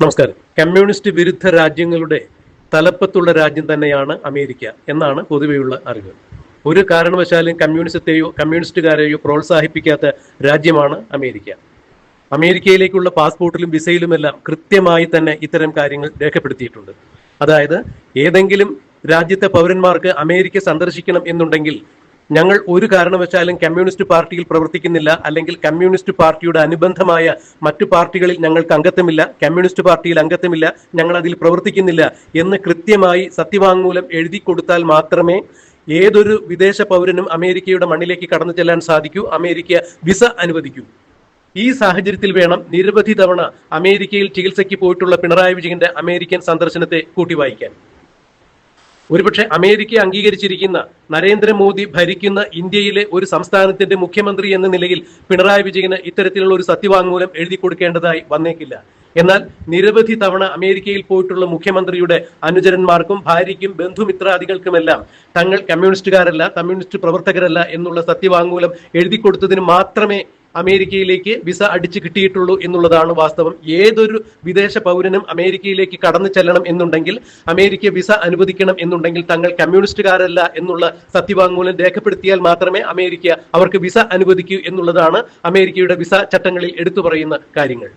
നമസ്കാരം. കമ്മ്യൂണിസ്റ്റ് വിരുദ്ധ രാജ്യങ്ങളുടെ തലപ്പത്തുള്ള രാജ്യം തന്നെയാണ് അമേരിക്ക എന്നാണ് പൊതുവെയുള്ള അറിവ്. ഒരു കാരണവശാലും കമ്മ്യൂണിസത്തെയോ കമ്മ്യൂണിസ്റ്റുകാരെയോ പ്രോത്സാഹിപ്പിക്കാത്ത രാജ്യമാണ് അമേരിക്ക. അമേരിക്കയിലേക്കുള്ള പാസ്പോർട്ടിലും വിസയിലുമെല്ലാം കൃത്യമായി തന്നെ ഇത്തരം കാര്യങ്ങൾ രേഖപ്പെടുത്തിയിട്ടുണ്ട്. അതായത് ഏതെങ്കിലും രാജ്യത്തെ പൗരന്മാർക്ക് അമേരിക്ക സന്ദർശിക്കണം എന്നുണ്ടെങ്കിൽ ഞങ്ങൾ ഒരു കാരണവശാലും കമ്മ്യൂണിസ്റ്റ് പാർട്ടിയിൽ പ്രവർത്തിക്കുന്നില്ല. അല്ലെങ്കിൽ കമ്മ്യൂണിസ്റ്റ് പാർട്ടിയുടെ അനുബന്ധമായ മറ്റു പാർട്ടികളിൽ ഞങ്ങൾക്ക് അംഗത്വമില്ല. കമ്മ്യൂണിസ്റ്റ് പാർട്ടിയിൽ അംഗത്വമില്ല. ഞങ്ങൾ അതിൽ പ്രവർത്തിക്കുന്നില്ല എന്ന് കൃത്യമായി സത്യവാങ്മൂലം എഴുതി കൊടുത്താൽ മാത്രമേ ഏതൊരു വിദേശ പൗരനും അമേരിക്കയുടെ മണ്ണിലേക്ക് കടന്നു ചെല്ലാൻ സാധിക്കൂ. അമേരിക്ക വിസ അനുവദിക്കൂ. ഈ സാഹചര്യത്തിൽ വേണം നിരവധി തവണ അമേരിക്കയിൽ ചികിത്സയ്ക്ക് പോയിട്ടുള്ള പിണറായി വിജയന്റെ അമേരിക്കൻ സന്ദർശനത്തെ കൂട്ടിവായിക്കാൻ. ഒരുപക്ഷെ അമേരിക്ക അംഗീകരിച്ചിരിക്കുന്ന നരേന്ദ്രമോദി ഭരിക്കുന്ന ഇന്ത്യയിലെ ഒരു സംസ്ഥാനത്തിന്റെ മുഖ്യമന്ത്രി എന്ന നിലയിൽ പിണറായി വിജയന് ഇത്തരത്തിലുള്ള ഒരു സത്യവാങ്മൂലം എഴുതി കൊടുക്കേണ്ടതായി വന്നേക്കില്ല. എന്നാൽ നിരവധി തവണ അമേരിക്കയിൽ പോയിട്ടുള്ള മുഖ്യമന്ത്രിയുടെ അനുചരന്മാർക്കും ഭാര്യയ്ക്കും ബന്ധുമിത്രാദികൾക്കുമെല്ലാം തങ്ങൾ കമ്മ്യൂണിസ്റ്റുകാരല്ല കമ്മ്യൂണിസ്റ്റ് പ്രവർത്തകരല്ല എന്നുള്ള സത്യവാങ്മൂലം എഴുതി കൊടുത്തതിന് മാത്രമേ അമേരിക്കയിലേക്ക് വിസ അടിച്ച് കിട്ടിയിട്ടുള്ളൂ എന്നുള്ളതാണ് വാസ്തവം. ഏതൊരു വിദേശ പൗരനും അമേരിക്കയിലേക്ക് കടന്നു ചെല്ലണം എന്നുണ്ടെങ്കിൽ അമേരിക്ക വിസ അനുവദിക്കണം എന്നുണ്ടെങ്കിൽ തങ്ങൾ കമ്മ്യൂണിസ്റ്റുകാരല്ല എന്നുള്ള സത്യവാങ്മൂലം രേഖപ്പെടുത്തിയാൽ മാത്രമേ അമേരിക്ക അവർക്ക് വിസ അനുവദിക്കൂ എന്നുള്ളതാണ് അമേരിക്കയുടെ വിസ ചട്ടങ്ങളിൽ എടുത്തു പറയുന്ന കാര്യങ്ങൾ.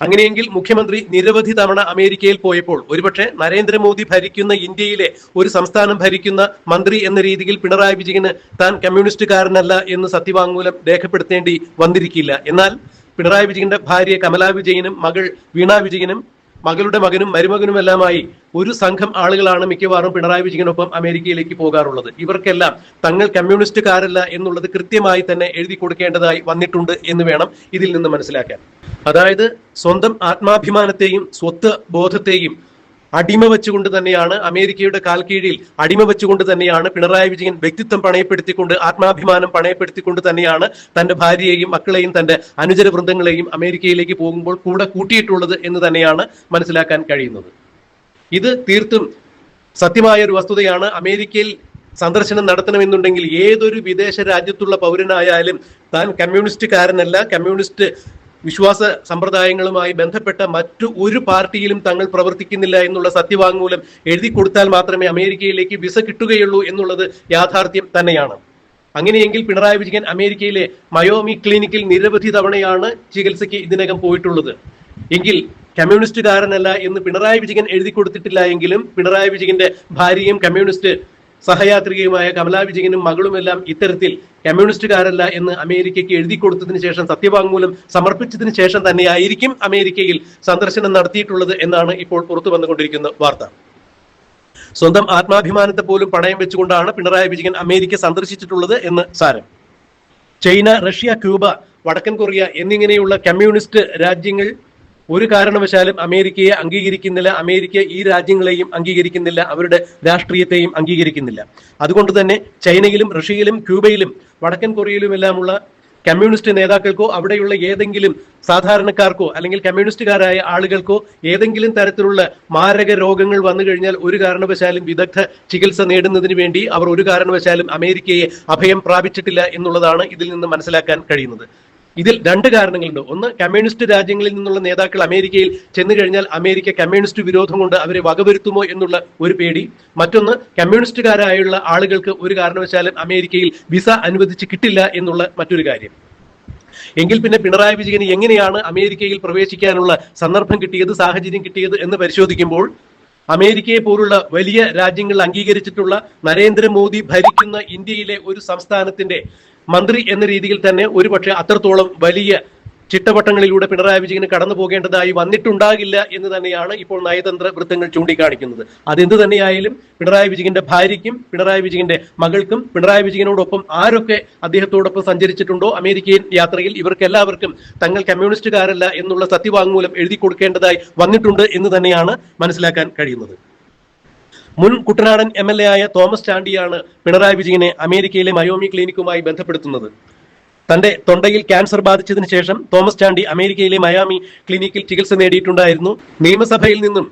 അങ്ങനെയെങ്കിൽ മുഖ്യമന്ത്രി നിരവധി തവണ അമേരിക്കയിൽ പോയപ്പോൾ ഒരുപക്ഷെ നരേന്ദ്രമോദി ഭരിക്കുന്ന ഇന്ത്യയിലെ ഒരു സംസ്ഥാനം ഭരിക്കുന്ന മന്ത്രി എന്ന രീതിയിൽ പിണറായി വിജയന് താൻ കമ്മ്യൂണിസ്റ്റുകാരനല്ല എന്ന് സത്യവാങ്മൂലം രേഖപ്പെടുത്തേണ്ടി വന്നിരിക്കില്ല. എന്നാൽ പിണറായി വിജയന്റെ ഭാര്യ കമലാ വിജയനും മകൾ വീണാ വിജയനും മകളുടെ മകനും മരുമകനുമെല്ലാമായി ഒരു സംഘം ആളുകളാണ് മിക്കവാറും പിണറായി വിജയനൊപ്പം അമേരിക്കയിലേക്ക് പോകാറുള്ളത്. ഇവർക്കെല്ലാം തങ്ങൾ കമ്മ്യൂണിസ്റ്റുകാരല്ല എന്നുള്ളത് കൃത്യമായി തന്നെ എഴുതി കൊടുക്കേണ്ടതായി വന്നിട്ടുണ്ട് എന്ന് വേണം ഇതിൽ നിന്ന് മനസ്സിലാക്കാൻ. അതായത് സ്വന്തം ആത്മാഭിമാനത്തെയും സ്വത്ത് ബോധത്തെയും അടിമ വെച്ചുകൊണ്ട് തന്നെയാണ് അമേരിക്കയുടെ കാൽ കീഴിൽ അടിമ വെച്ചുകൊണ്ട് തന്നെയാണ് പിണറായി വിജയൻ വ്യക്തിത്വം പണയപ്പെടുത്തിക്കൊണ്ട് ആത്മാഭിമാനം പണയപ്പെടുത്തിക്കൊണ്ട് തന്നെയാണ് തന്റെ ഭാര്യയെയും മക്കളെയും തന്റെ അനുചര വൃന്ദങ്ങളെയും അമേരിക്കയിലേക്ക് പോകുമ്പോൾ കൂടെ കൂട്ടിയിട്ടുള്ളത് എന്ന് തന്നെയാണ് മനസ്സിലാക്കാൻ കഴിയുന്നത്. ഇത് തീർത്തും സത്യമായ ഒരു വസ്തുതയാണ്. അമേരിക്കയിൽ സന്ദർശനം നടത്തണമെന്നുണ്ടെങ്കിൽ ഏതൊരു വിദേശ രാജ്യത്തുള്ള പൗരനായാലും താൻ കമ്മ്യൂണിസ്റ്റ് കാരനല്ല കമ്മ്യൂണിസ്റ്റ് വിശ്വാസ സമ്പ്രദായങ്ങളുമായി ബന്ധപ്പെട്ട മറ്റു ഒരു പാർട്ടിയിലും തങ്ങൾ പ്രവർത്തിക്കുന്നില്ല എന്നുള്ള സത്യവാങ്മൂലം എഴുതി കൊടുത്താൽ മാത്രമേ അമേരിക്കയിലേക്ക് വിസ കിട്ടുകയുള്ളൂ എന്നുള്ളത് യാഥാർത്ഥ്യം തന്നെയാണ്. അങ്ങനെയെങ്കിൽ പിണറായി വിജയൻ അമേരിക്കയിലെ മയോമി ക്ലിനിക്കിൽ നിരവധി തവണയാണ് ചികിത്സയ്ക്ക് ഇതിനകം പോയിട്ടുള്ളത്. എങ്കിൽ കമ്മ്യൂണിസ്റ്റുകാരനല്ല എന്ന് പിണറായി വിജയൻ എഴുതി കൊടുത്തിട്ടില്ല എങ്കിലും പിണറായി വിജയന്റെ ഭാര്യയും കമ്മ്യൂണിസ്റ്റ് സഹയാത്രികയുമായ കമലാ വിജയനും മകളുമെല്ലാം ഇത്തരത്തിൽ കമ്മ്യൂണിസ്റ്റുകാരല്ല എന്ന് അമേരിക്കയ്ക്ക് എഴുതി കൊടുത്തതിന് ശേഷം സത്യവാങ്മൂലം സമർപ്പിച്ചതിന് ശേഷം തന്നെയായിരിക്കും അമേരിക്കയിൽ സന്ദർശനം നടത്തിയിട്ടുള്ളത് എന്നാണ് ഇപ്പോൾ പുറത്തു വന്നുകൊണ്ടിരിക്കുന്ന വാർത്ത. സ്വന്തം ആത്മാഭിമാനത്തെ പോലും പണയം വെച്ചുകൊണ്ടാണ് പിണറായി വിജയൻ അമേരിക്ക സന്ദർശിച്ചിട്ടുള്ളത് എന്ന് സാരം. ചൈന റഷ്യ ക്യൂബ വടക്കൻ കൊറിയ എന്നിങ്ങനെയുള്ള കമ്മ്യൂണിസ്റ്റ് രാജ്യങ്ങൾ ഒരു കാരണവശാലും അമേരിക്കയെ അംഗീകരിക്കുന്നില്ല അമേരിക്ക ഈ രാജ്യങ്ങളെയും അംഗീകരിക്കുന്നില്ല അവരുടെ രാഷ്ട്രീയത്തെയും അംഗീകരിക്കുന്നില്ല. അതുകൊണ്ട് തന്നെ ചൈനയിലും റഷ്യയിലും ക്യൂബയിലും വടക്കൻ കൊറിയയിലുമെല്ലാമുള്ള കമ്മ്യൂണിസ്റ്റ് നേതാക്കൾക്കോ അവിടെയുള്ള ഏതെങ്കിലും സാധാരണക്കാർക്കോ അല്ലെങ്കിൽ കമ്മ്യൂണിസ്റ്റുകാരായ ആളുകൾക്കോ ഏതെങ്കിലും തരത്തിലുള്ള മാരക രോഗങ്ങൾ വന്നു കഴിഞ്ഞാൽ ഒരു കാരണവശാലും വിദഗ്ധ ചികിത്സ നേടുന്നതിന് വേണ്ടി അവർ ഒരു കാരണവശാലും അമേരിക്കയെ അഭയം പ്രാപിച്ചിട്ടില്ല എന്നുള്ളതാണ് ഇതിൽ നിന്ന് മനസ്സിലാക്കാൻ കഴിയുന്നത്. ഇതിൽ രണ്ട് കാരണങ്ങളുണ്ട്. ഒന്ന് കമ്മ്യൂണിസ്റ്റ് രാജ്യങ്ങളിൽ നിന്നുള്ള നേതാക്കൾ അമേരിക്കയിൽ ചെന്നു കഴിഞ്ഞാൽ അമേരിക്ക കമ്മ്യൂണിസ്റ്റ് വിരോധം കൊണ്ട് അവരെ വകവരുത്തുമോ എന്നുള്ള ഒരു പേടി. മറ്റൊന്ന് കമ്മ്യൂണിസ്റ്റുകാരായുള്ള ആളുകൾക്ക് ഒരു കാരണവശാലും അമേരിക്കയിൽ വിസ അനുവദിച്ച് കിട്ടില്ല എന്നുള്ള മറ്റൊരു കാര്യം. എങ്കിൽ പിന്നെ പിണറായി വിജയൻ എങ്ങനെയാണ് അമേരിക്കയിൽ പ്രവേശിക്കാനുള്ള സന്ദർഭം കിട്ടിയത് സാഹചര്യം കിട്ടിയത് എന്ന് പരിശോധിക്കുമ്പോൾ അമേരിക്കയെ പോലുള്ള വലിയ രാജ്യങ്ങൾ അംഗീകരിച്ചിട്ടുള്ള നരേന്ദ്രമോദി ഭരിക്കുന്ന ഇന്ത്യയിലെ ഒരു സംസ്ഥാനത്തിന്റെ മന്ത്രി എന്ന രീതിയിൽ തന്നെ ഒരുപക്ഷെ അത്രത്തോളം വലിയ ചിട്ടവട്ടങ്ങളിലൂടെ പിണറായി വിജയന് കടന്നു പോകേണ്ടതായി വന്നിട്ടുണ്ടാകില്ല എന്ന് തന്നെയാണ് ഇപ്പോൾ നയതന്ത്ര വൃത്തങ്ങൾ ചൂണ്ടിക്കാണിക്കുന്നത്. അതെന്ത് തന്നെയായാലും പിണറായി വിജയന്റെ ഭാര്യയ്ക്കും പിണറായി വിജയന്റെ മകൾക്കും പിണറായി വിജയനോടൊപ്പം ആരൊക്കെ അദ്ദേഹത്തോടൊപ്പം സഞ്ചരിച്ചിട്ടുണ്ടോ അമേരിക്കയിൽ യാത്രയിൽ ഇവർക്കെല്ലാവർക്കും തങ്ങൾ കമ്മ്യൂണിസ്റ്റുകാരല്ല എന്നുള്ള സത്യവാങ്മൂലം എഴുതി കൊടുക്കേണ്ടതായി വന്നിട്ടുണ്ട് എന്ന് തന്നെയാണ് മനസ്സിലാക്കാൻ കഴിയുന്നത്. മുൻ കുട്ടനാടൻ എം എൽ എ ആയ തോമസ് ചാണ്ടിയാണ് പിണറായി വിജയനെ അമേരിക്കയിലെ മയോമി ക്ലിനിക്കുമായി ബന്ധപ്പെടുത്തുന്നത്. തന്റെ തൊണ്ടയിൽ ക്യാൻസർ ബാധിച്ചതിന് ശേഷം തോമസ് ചാണ്ടി അമേരിക്കയിലെ മയാമി ക്ലിനിക്കിൽ ചികിത്സ നേടിയിട്ടുണ്ടായിരുന്നു. നിയമസഭയിൽ നിന്നും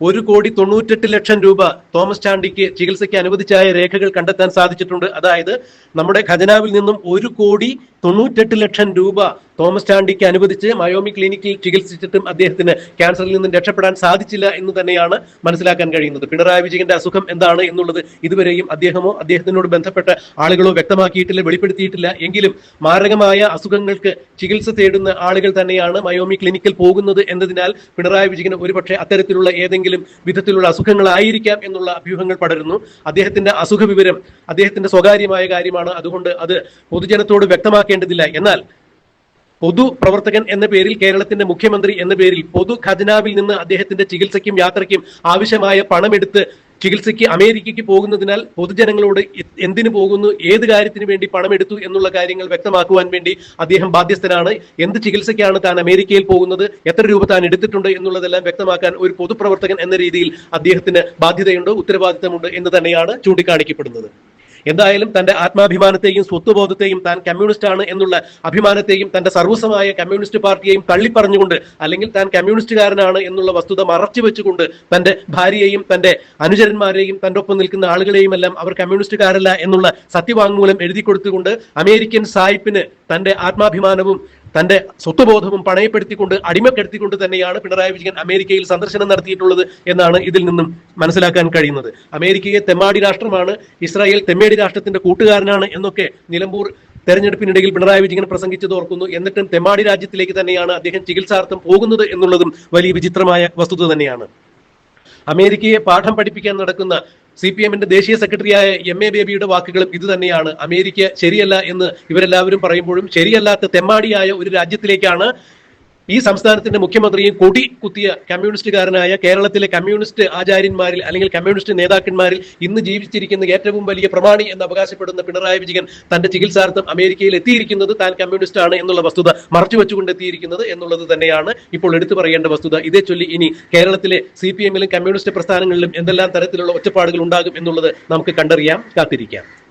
ഒരു കോടി തൊണ്ണൂറ്റെട്ട് ലക്ഷം രൂപ തോമസ് ചാണ്ടിക്ക് ചികിത്സയ്ക്ക് അനുവദിച്ചായ രേഖകൾ കണ്ടെത്താൻ സാധിച്ചിട്ടുണ്ട്. അതായത് നമ്മുടെ ഖജനാവിൽ നിന്നും ഒരു കോടി തൊണ്ണൂറ്റെട്ട് ലക്ഷം രൂപ തോമസ് ചാണ്ടിക്ക് അനുവദിച്ച് മയോമി ക്ലിനിക്കിൽ ചികിത്സിച്ചിട്ടും അദ്ദേഹത്തിന് ക്യാൻസറിൽ നിന്നും രക്ഷപ്പെടാൻ സാധിച്ചില്ല എന്ന് തന്നെയാണ് മനസ്സിലാക്കാൻ കഴിയുന്നത്. പിണറായി വിജയന്റെ അസുഖം എന്താണ് എന്നുള്ളത് ഇതുവരെയും അദ്ദേഹമോ അദ്ദേഹത്തിനോട് ബന്ധപ്പെട്ട ആളുകളോ വ്യക്തമാക്കിയിട്ടില്ല വെളിപ്പെടുത്തിയിട്ടില്ല. എങ്കിലും മാരകമായ അസുഖങ്ങൾക്ക് ചികിത്സ തേടുന്ന ആളുകൾ തന്നെയാണ് മയോമി ക്ലിനിക്കിൽ പോകുന്നത് എന്നതിനാൽ പിണറായി വിജയന് ഒരുപക്ഷെ അത്തരത്തിലുള്ള ഏതെങ്കിലും വിധത്തിലുള്ള അസുഖങ്ങളായിരിക്കാം എന്നുള്ള അഭ്യൂഹങ്ങൾ പടരുന്നു. അദ്ദേഹത്തിന്റെ അസുഖ വിവരം അദ്ദേഹത്തിന്റെ സ്വകാര്യമായ കാര്യമാണ്. അതുകൊണ്ട് അത് പൊതുജനത്തോട് വ്യക്തമാക്കേണ്ടതില്ല. എന്നാൽ പൊതു പ്രവർത്തകൻ എന്ന പേരിൽ കേരളത്തിന്റെ മുഖ്യമന്ത്രി എന്ന പേരിൽ പൊതു ഖജനാവിൽ നിന്ന് അദ്ദേഹത്തിന്റെ ചികിത്സയ്ക്കും യാത്രയ്ക്കും ആവശ്യമായ പണമെടുത്ത് ചികിത്സയ്ക്ക് അമേരിക്കയ്ക്ക് പോകുന്നതിനാൽ പൊതുജനങ്ങളോട് എന്തിനു പോകുന്നു ഏത് കാര്യത്തിന് വേണ്ടി പണമെടുത്തു എന്നുള്ള കാര്യങ്ങൾ വ്യക്തമാക്കുവാൻ വേണ്ടി അദ്ദേഹം ബാധ്യസ്ഥനാണ്. എന്ത് ചികിത്സയ്ക്കാണ് താൻ അമേരിക്കയിൽ പോകുന്നത് എത്ര രൂപ താൻ എടുത്തിട്ടുണ്ട് എന്നുള്ളതെല്ലാം വ്യക്തമാക്കാൻ ഒരു പൊതുപ്രവർത്തകൻ എന്ന രീതിയിൽ അദ്ദേഹത്തിന് ബാധ്യതയുണ്ട് ഉത്തരവാദിത്തമുണ്ട് എന്ന് തന്നെയാണ് ചൂണ്ടിക്കാണിക്കപ്പെടുന്നത്. എന്തായാലും തന്റെ ആത്മാഭിമാനത്തെയും സ്വത്വബോധത്തെയും താൻ കമ്മ്യൂണിസ്റ്റ് ആണ് എന്നുള്ള അഭിമാനത്തെയും തന്റെ സർവസമായ കമ്മ്യൂണിസ്റ്റ് പാർട്ടിയെയും തള്ളിപ്പറഞ്ഞുകൊണ്ട് അല്ലെങ്കിൽ താൻ കമ്മ്യൂണിസ്റ്റുകാരനാണ് എന്നുള്ള വസ്തുത മറച്ചു വെച്ചുകൊണ്ട് തന്റെ ഭാര്യയെയും തന്റെ അനുചരന്മാരെയും തന്റെ ഒപ്പം നിൽക്കുന്ന ആളുകളെയും എല്ലാം അവർ കമ്മ്യൂണിസ്റ്റുകാരല്ല എന്നുള്ള സത്യവാങ്മൂലം എഴുതി കൊടുത്തുകൊണ്ട് അമേരിക്കൻ സായിപ്പിന് തന്റെ ആത്മാഭിമാനവും തന്റെ സ്വത്വബോധവും പണയപ്പെടുത്തിക്കൊണ്ട് അടിമപ്പെടുത്തിക്കൊണ്ട് തന്നെയാണ് പിണറായി വിജയൻ അമേരിക്കയിൽ സന്ദർശനം നടത്തിയിട്ടുള്ളത് എന്നാണ് ഇതിൽ നിന്നും മനസ്സിലാക്കാൻ കഴിയുന്നത്. അമേരിക്കയെ തെമ്മാടി രാഷ്ട്രമാണ് ഇസ്രായേൽ തെമ്മേടി രാഷ്ട്രത്തിന്റെ കൂട്ടുകാരനാണ് എന്നൊക്കെ നിലമ്പൂർ തെരഞ്ഞെടുപ്പിനിടയിൽ പിണറായി വിജയൻ പ്രസംഗിച്ചത് ഓർക്കുന്നു. എന്നിട്ടും തെമ്മാടി രാജ്യത്തിലേക്ക് തന്നെയാണ് അദ്ദേഹം ചികിത്സാർത്ഥം പോകുന്നത് എന്നുള്ളതും വലിയ വിചിത്രമായ വസ്തുത തന്നെയാണ്. അമേരിക്കയെ പാഠം പഠിപ്പിക്കാൻ നടക്കുന്ന സി പി എമ്മിന്റെ ദേശീയ സെക്രട്ടറിയായ എം എ ബേബിയുടെ വാക്കുകളും ഇത് തന്നെയാണ്. അമേരിക്ക ശരിയല്ല എന്ന് ഇവരെല്ലാവരും പറയുമ്പോഴും ശരിയല്ലാത്ത തെമ്മാടിയായ ഒരു രാജ്യത്തിലേക്കാണ് ഈ സംസ്ഥാനത്തിന്റെ മുഖ്യമന്ത്രിയും കൊടി കുത്തിയ കമ്മ്യൂണിസ്റ്റുകാരനായ കേരളത്തിലെ കമ്മ്യൂണിസ്റ്റ് ആചാര്യന്മാരിൽ അല്ലെങ്കിൽ കമ്മ്യൂണിസ്റ്റ് നേതാക്കന്മാരിൽ ഇന്ന് ജീവിച്ചിരിക്കുന്ന ഏറ്റവും വലിയ പ്രമാണി എന്ന് അവകാശപ്പെടുന്ന പിണറായി വിജയൻ തന്റെ ചികിത്സാർത്ഥം അമേരിക്കയിൽ എത്തിയിരിക്കുന്നത് താൻ കമ്മ്യൂണിസ്റ്റ് ആണ് എന്നുള്ള വസ്തുത മറച്ചു വെച്ചുകൊണ്ട് എത്തിയിരിക്കുന്നത് എന്നുള്ളത് തന്നെയാണ് ഇപ്പോൾ എടുത്തു പറയേണ്ട വസ്തുത. ഇതേ ചൊല്ലി ഇനി കേരളത്തിലെ സി പി എമ്മിലും കമ്മ്യൂണിസ്റ്റ് പ്രസ്ഥാനങ്ങളിലും എന്തെല്ലാം തരത്തിലുള്ള ഒറ്റപ്പാടുകൾ ഉണ്ടാകും എന്നുള്ളത് നമുക്ക് കണ്ടറിയാം കാത്തിരിക്കാം.